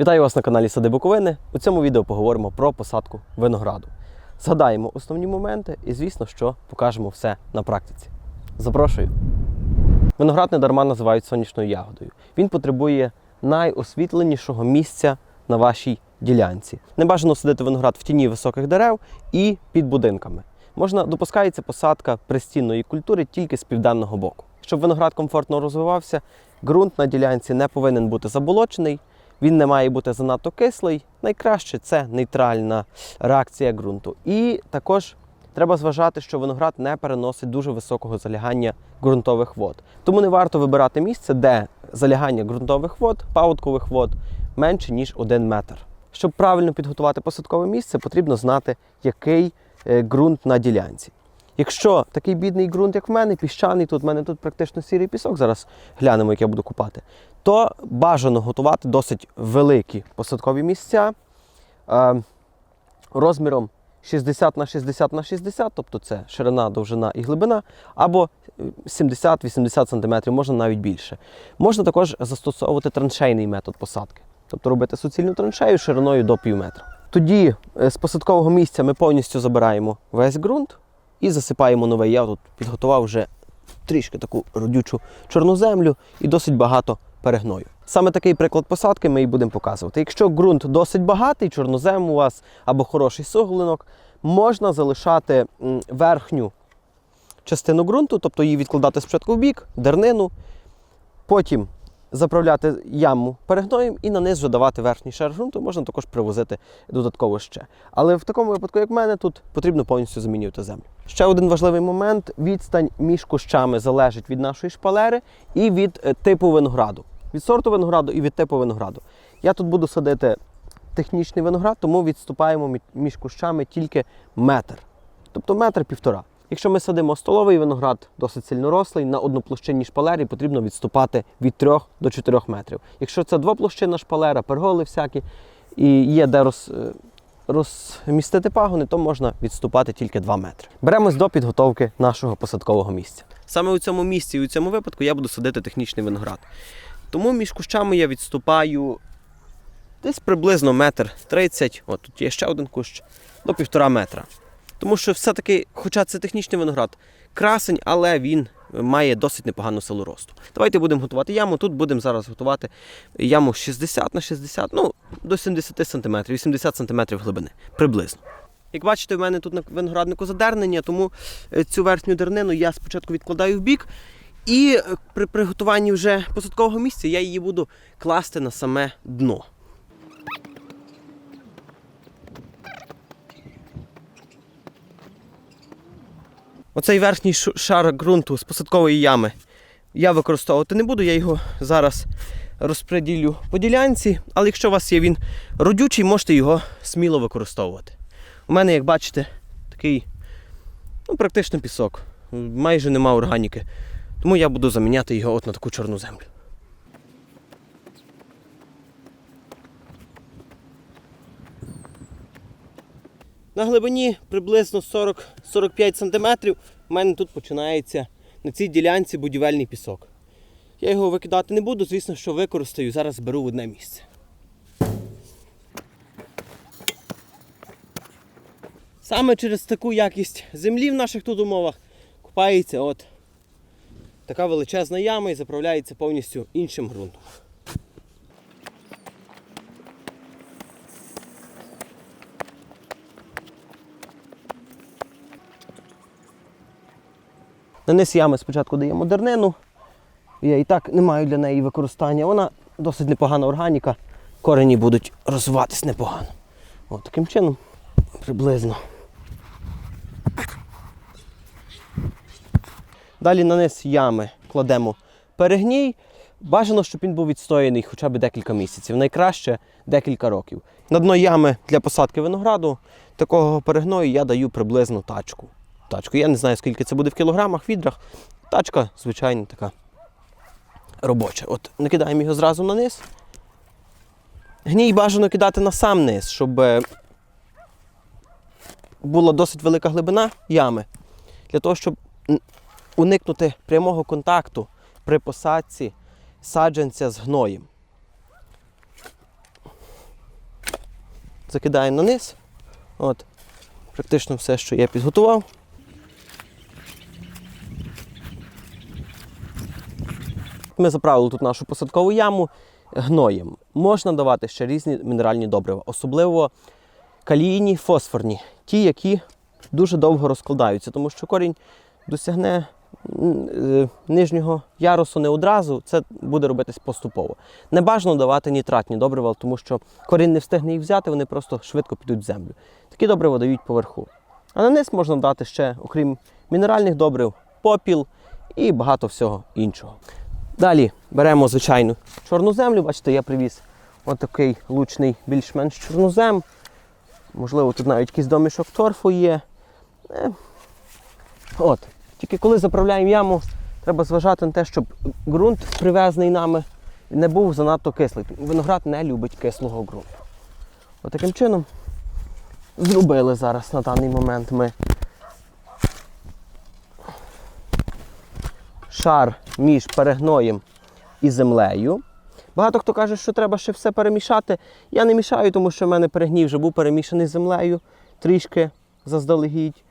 Вітаю вас на каналі Сади Буковини. У цьому відео поговоримо про посадку винограду. Згадаємо основні моменти і, звісно, що покажемо все на практиці. Запрошую. Виноград не дарма називають сонячною ягодою. Він потребує найосвітленішого місця на вашій ділянці. Не бажано садити виноград в тіні високих дерев і під будинками. Можна допускається посадка пристінної культури тільки з південного боку. Щоб виноград комфортно розвивався, ґрунт на ділянці не повинен бути заболочений, він не має бути занадто кислий. Найкраще це нейтральна реакція ґрунту. І також треба зважати, що виноград не переносить дуже високого залягання ґрунтових вод. Тому не варто вибирати місце, де залягання ґрунтових вод, паводкових вод менше ніж 1 метр. Щоб правильно підготувати посадкове місце, потрібно знати, який е, ґрунт на ділянці. Якщо такий бідний ґрунт, як в мене, піщаний, тут в мене тут практично сірий пісок, зараз глянемо, як я буду купати, то бажано готувати досить великі посадкові місця е, розміром 60 на 60 на 60, тобто це ширина, довжина і глибина, або е, 70-80 см, можна навіть більше. Можна також застосовувати траншейний метод посадки, тобто робити суцільну траншею шириною до пів метра. Тоді е, з посадкового місця ми повністю забираємо весь ґрунт і засипаємо новий. Я тут підготував вже трішки таку родючу чорну землю і досить багато перегною. Саме такий приклад посадки ми і будемо показувати. Якщо ґрунт досить багатий, чорнозем у вас або хороший суглинок, можна залишати верхню частину ґрунту, тобто її відкладати спочатку в бік, дернину, потім заправляти яму перегноєм і на низ вже верхній шар ґрунту, можна також привозити додатково ще. Але в такому випадку, як в мене, тут потрібно повністю замінювати землю. Ще один важливий момент: відстань між кущами залежить від нашої шпалери і від е, типу винограду. Від сорту винограду і від типу винограду. Я тут буду садити технічний виноград, тому відступаємо між кущами тільки метр. Тобто метр півтора. Якщо ми садимо столовий виноград, досить сильно рослий, на одноплощинній шпалері потрібно відступати від 3 до 4 метрів. Якщо це двоплощинна шпалера, перголи всякі, і є де роз, е, розмістити пагони, то можна відступати тільки 2 метри. Беремось до підготовки нашого посадкового місця. Саме у цьому місці і у цьому випадку я буду садити технічний виноград. Тому між кущами я відступаю десь приблизно метр тридцять. От тут є ще один кущ до півтора метра. Тому що все-таки, хоча це технічний виноград, красень, але він має досить непогану силу росту. Давайте будемо готувати яму. Тут будемо зараз готувати яму 60 на 60, ну, до 70 см, 80 см глибини приблизно. Як бачите, в мене тут на винограднику задернення, тому е, цю верхню дернину я спочатку відкладаю в бік, і е, при приготуванні вже посадкового місця я її буду класти на саме дно. Оцей верхній шар ґрунту з посадкової ями я використовувати не буду, я його зараз розподілю по ділянці, але якщо у вас є він родючий, можете його сміло використовувати. У мене, як бачите, такий ну, практично пісок, майже нема органіки. Тому я буду заміняти його от на таку чорну землю. На глибині приблизно 40-45 см у мене тут починається на цій ділянці будівельний пісок. Я його викидати не буду, звісно, що використаю. Зараз беру в одне місце. Саме через таку якість землі в наших тут умовах купається от така величезна яма і заправляється повністю іншим ґрунтом. На ями спочатку даємо дернину. Я і так не маю для неї використання. Вона досить непогана органіка. Корені будуть розвиватись непогано. От таким чином приблизно. Далі на низ ями кладемо перегній. Бажано, щоб він був відстояний хоча б декілька місяців, найкраще декілька років. На дно ями для посадки винограду такого перегною я даю приблизно тачку. Тачку. Я не знаю, скільки це буде в кілограмах, відрах. Тачка, звичайно, така робоча. От накидаємо його зразу на низ. Гній бажано кидати на сам низ, щоб е, була досить велика глибина ями. Для того, щоб уникнути прямого контакту при посадці саджанця з гноєм. закидаємо на низ. От. Практично все, що я підготував. Ми заправили тут нашу посадкову яму гноєм. Можна давати ще різні мінеральні добрива, особливо калійні, фосфорні, ті, які дуже довго розкладаються, тому що корінь досягне е, нижнього ярусу не одразу, це буде робитись поступово. Не бажано давати нітратні добрива, тому що корінь не встигне їх взяти, вони просто швидко підуть в землю. Такі добрива дають поверху. А на низ можна дати ще, окрім мінеральних добрив, попіл і багато всього іншого. Далі беремо звичайну чорну землю. Бачите, я привіз отакий лучний більш-менш чорнозем. Можливо, тут навіть якийсь домішок торфу є. Е, От. Тільки коли заправляємо яму, треба зважати на те, щоб ґрунт, привезений нами, не був занадто кислий. Виноград не любить кислого ґрунту. От таким чином зробили зараз на даний момент ми шар між перегноєм і землею. Багато хто каже, що треба ще все перемішати. Я не мішаю, тому що в мене перегній вже був перемішаний з землею трішки заздалегідь.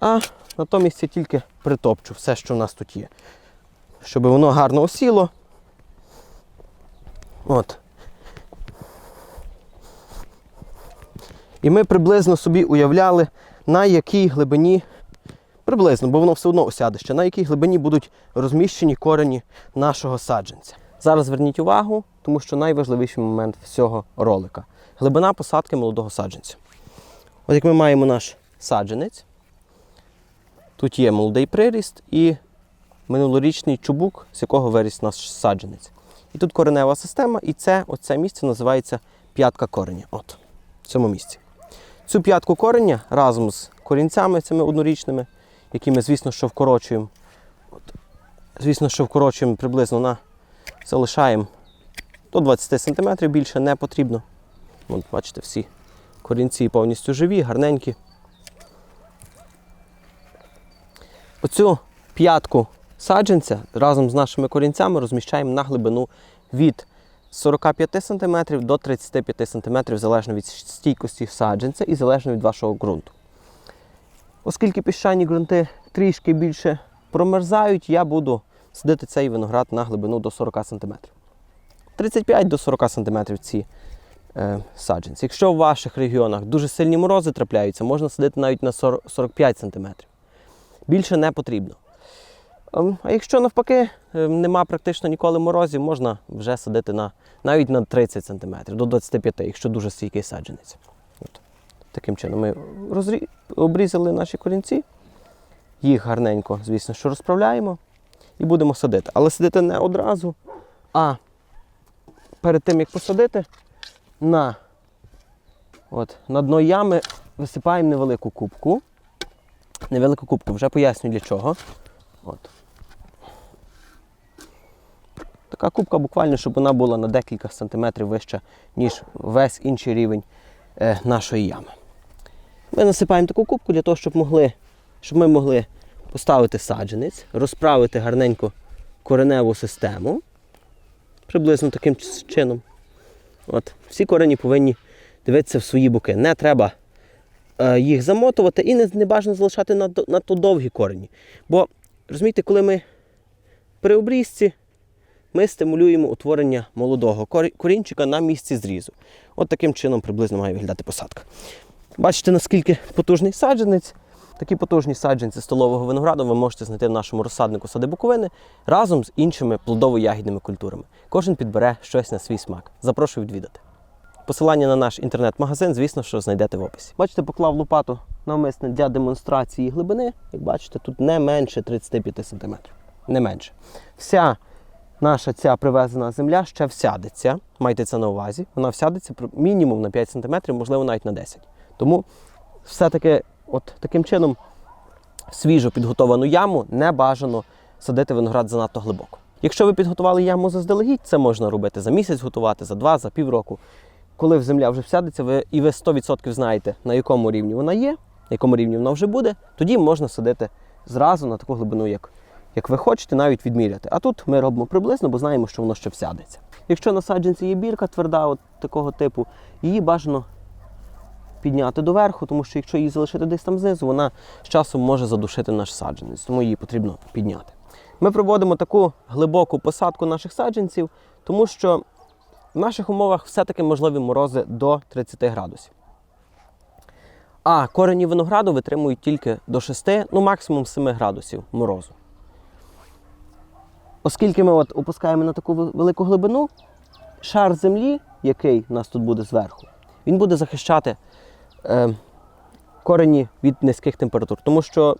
А натомість я тільки притопчу все, що в нас тут є. Щоб воно гарно осіло. От. І ми приблизно собі уявляли, на якій глибині, приблизно, бо воно все одно осяде ще, на якій глибині будуть розміщені корені нашого саджанця. Зараз зверніть увагу, тому що найважливіший момент всього ролика глибина посадки молодого саджанця. От як ми маємо наш саджанець, тут є молодий приріст і минулорічний чубук, з якого виріс наш саджанець. І тут коренева система, і це оце місце називається п'ятка кореня. От, в цьому місці. Цю п'ятку кореня разом з корінцями цими однорічними, які ми, звісно, що вкорочуємо. От, звісно, що вкорочуємо приблизно на залишаємо до 20 см, більше не потрібно. От, бачите, всі корінці повністю живі, гарненькі. Оцю п'ятку саджанця разом з нашими корінцями розміщаємо на глибину від 45 см до 35 см, залежно від стійкості саджанця і залежно від вашого ґрунту. Оскільки піщані ґрунти трішки більше промерзають, я буду садити цей виноград на глибину до 40 см. 35 до 40 см ці е, саджанці. Якщо в ваших регіонах дуже сильні морози трапляються, можна садити навіть на 40, 45 см. Більше не потрібно. Ем, А якщо навпаки е, нема практично ніколи морозів, можна вже садити на, навіть на 30 см, до 25 якщо дуже стійкий саджанець. Таким чином ми розрі... обрізали наші корінці, їх гарненько, звісно, що розправляємо і будемо садити. Але садити не одразу, а перед тим, як посадити, на, от, на дно ями висипаємо невелику кубку. Невелику кубку, вже поясню для чого. От. Така кубка буквально, щоб вона була на декілька сантиметрів вища, ніж весь інший рівень е, нашої ями. Ми насипаємо таку кубку для того, щоб, могли, щоб ми могли поставити саджанець, розправити гарненько кореневу систему. Приблизно таким чином. От. Всі корені повинні дивитися в свої боки. Не треба е, їх замотувати і не, не бажано залишати надто, довгі корені. Бо, розумієте, коли ми при обрізці ми стимулюємо утворення молодого корінчика на місці зрізу. От таким чином приблизно має виглядати посадка. Бачите, наскільки потужний саджанець. Такі потужні саджанці столового винограду ви можете знайти в нашому розсаднику сади Буковини разом з іншими плодово-ягідними культурами. Кожен підбере щось на свій смак. Запрошую відвідати. Посилання на наш інтернет-магазин, звісно, що знайдете в описі. Бачите, поклав лопату навмисне для демонстрації глибини. Як бачите, тут не менше 35 см. Не менше. Вся наша ця привезена земля ще всядеться. Майте це на увазі. Вона всядеться мінімум на 5 см, можливо, навіть на 10 Тому все-таки от таким чином свіжо підготовану яму не бажано садити виноград занадто глибоко. Якщо ви підготували яму заздалегідь, це можна робити за місяць готувати, за два, за півроку. Коли земля вже всядеться, ви, і ви 100% знаєте, на якому рівні вона є, на якому рівні вона вже буде, тоді можна садити зразу на таку глибину, як, як ви хочете, навіть відміряти. А тут ми робимо приблизно, бо знаємо, що воно ще всядеться. Якщо на саджанці є бірка тверда, от такого типу, її бажано підняти доверху, тому що якщо її залишити десь там знизу, вона з часом може задушити наш саджанець, тому її потрібно підняти. Ми проводимо таку глибоку посадку наших саджанців, тому що в наших умовах все-таки можливі морози до 30 градусів. А корені винограду витримують тільки до 6, ну максимум 7 градусів морозу. Оскільки ми от опускаємо на таку велику глибину, шар землі, який у нас тут буде зверху, він буде захищати корені від низьких температур. Тому що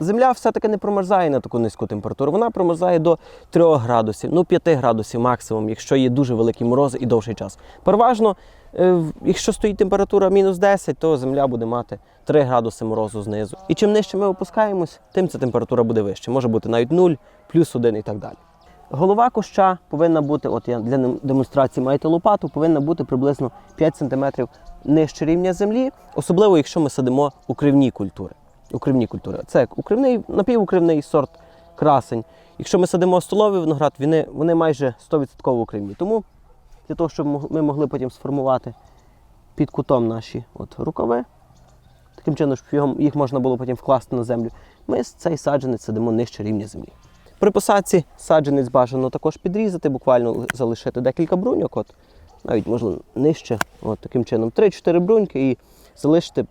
земля все-таки не промерзає на таку низьку температуру. Вона промерзає до 3 градусів, ну 5 градусів максимум, якщо є дуже великі морози і довший час. Переважно, е, якщо стоїть температура мінус 10, то земля буде мати 3 градуси морозу знизу. І чим нижче ми опускаємось, тим ця температура буде вища. Може бути навіть 0, плюс 1 і так далі. Голова куща повинна бути, от я для демонстрації маєте лопату, повинна бути приблизно 5 см нижче рівня землі, особливо якщо ми садимо укривні культури. Укривні культури. Це укривний, напівукривний сорт красень. Якщо ми садимо столовий виноград, вони, вони майже 100% укривні. Тому для того, щоб ми могли потім сформувати під кутом наші от рукави, таким чином, щоб їх можна було потім вкласти на землю, ми цей саджанець садимо нижче рівня землі. При посадці саджанець бажано також підрізати, буквально залишити декілька бруньок, от, навіть можливо нижче, от, таким чином 3-4 бруньки і залишити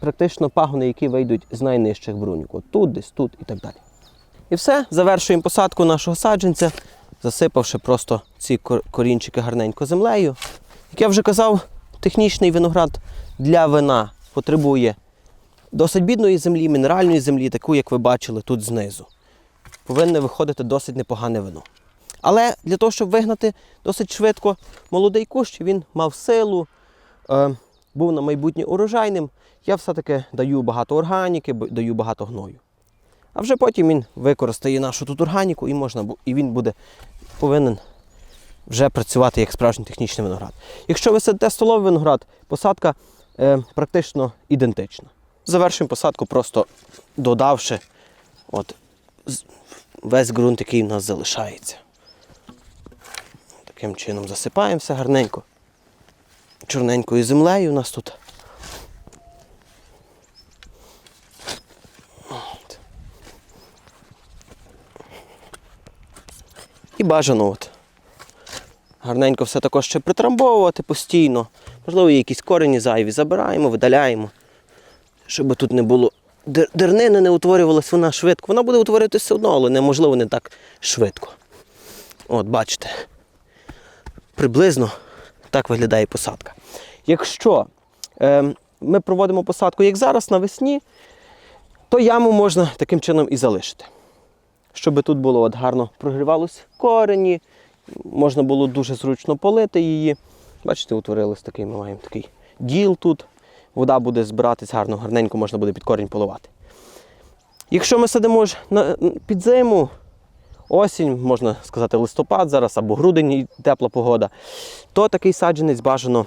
практично пагони, які вийдуть з найнижчих бруньок. От тут, десь тут і так далі. І все, завершуємо посадку нашого саджанця, засипавши просто ці корінчики гарненько землею. Як я вже казав, технічний виноград для вина потребує досить бідної землі, мінеральної землі, таку, як ви бачили тут знизу повинне виходити досить непогане вино. Але для того, щоб вигнати досить швидко молодий кущ, він мав силу, е, був на майбутнє урожайним, я все-таки даю багато органіки, даю багато гною. А вже потім він використає нашу тут органіку і, можна, і він буде повинен вже працювати як справжній технічний виноград. Якщо ви садите столовий виноград, посадка е, практично ідентична. Завершуємо посадку, просто додавши от, весь ґрунт, який в нас залишається. Таким чином засипаємо все гарненько. Чорненькою землею у нас тут. І бажано от. Гарненько все також ще притрамбовувати постійно. Можливо, якісь корені зайві, забираємо, видаляємо. Щоб тут не було дер- дернини не утворювалась вона швидко. Вона буде утворюватися все одно, але неможливо не так швидко. От, бачите. Приблизно так виглядає посадка. Якщо е, ми проводимо посадку, як зараз, навесні, то яму можна таким чином і залишити. Щоб тут було от гарно прогрівалось корені, можна було дуже зручно полити її. Бачите, утворилось такий, ми маємо такий діл тут. Вода буде збиратись гарно, гарненько можна буде під корінь поливати. Якщо ми садимо ж під зиму, осінь, можна сказати, листопад зараз або грудень і тепла погода, то такий саджанець бажано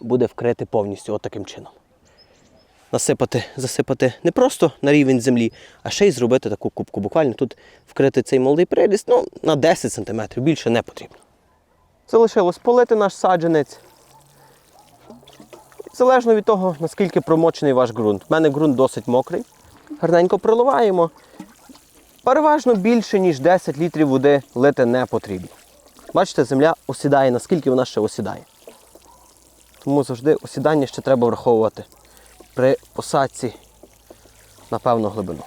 буде вкрити повністю от таким чином. Насипати, засипати не просто на рівень землі, а ще й зробити таку кубку. Буквально тут вкрити цей молодий приріст ну, на 10 см, більше не потрібно. Залишилось полити наш саджанець. Залежно від того, наскільки промочений ваш ґрунт. У мене ґрунт досить мокрий. Гарненько проливаємо. Переважно більше, ніж 10 літрів води лити не потрібно. Бачите, земля осідає, наскільки вона ще осідає. Тому завжди осідання ще треба враховувати при посадці на певну глибину.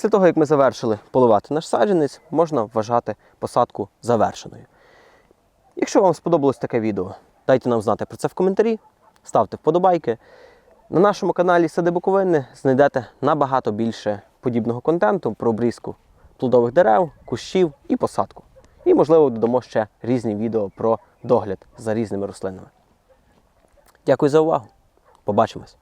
Після того, як ми завершили поливати наш саджанець, можна вважати посадку завершеною. Якщо вам сподобалось таке відео, дайте нам знати про це в коментарі, ставте вподобайки. На нашому каналі Сади Буковини знайдете набагато більше подібного контенту про обрізку плодових дерев, кущів і посадку. І, можливо, додамо ще різні відео про догляд за різними рослинами. Дякую за увагу. Побачимось!